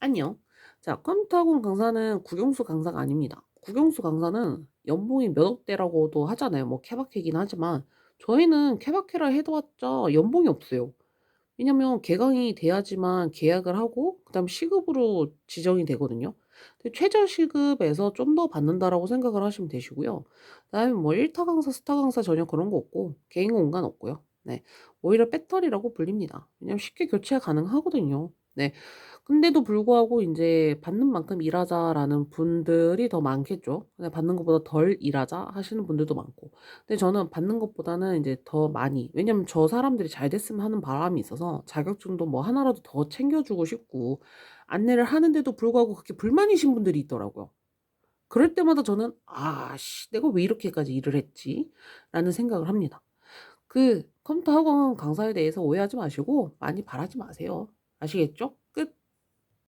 안녕. 자, 컴퓨터 학원 강사는 국영수 강사가 아닙니다. 국영수 강사는 연봉이 몇 억대라고도 하잖아요. 뭐 케바케긴 하지만 저희는 케바케라 해봤자 연봉이 없어요. 왜냐면 개강이 돼야지만 계약을 하고 그다음 시급으로 지정이 되거든요. 최저 시급에서 좀 더 받는다라고 생각을 하시면 되시고요. 그다음에 뭐 1타 강사, 스타 강사 전혀 그런 거 없고 개인 공간 없고요. 네. 오히려 배터리라고 불립니다. 왜냐면 쉽게 교체 가능하거든요. 네. 근데도 불구하고 인제 '받는 만큼 일하자.'라는 분들이 더 많겠죠. 받는 것보다 덜 일하자.' 하시는 분들도 많고. 근데 저는 받는 것보다는 인제 더 많이 왜냐면 저 사람들이 잘 됐으면 하는 바람이 있어서 자격증도 뭐 하나라도 더 챙겨 주고 싶고 안내를 하는데도 불구하고 그렇게 불만이신 분들이 있더라고요. 그럴 때마다 저는 '아 씨 내가 왜 이렇게까지 일을 했지?'라는 생각을 합니다. 그 컴퓨터 학원 강사에 대해서 오해하지 마시고 많이 바라지 마세요. 아시겠죠?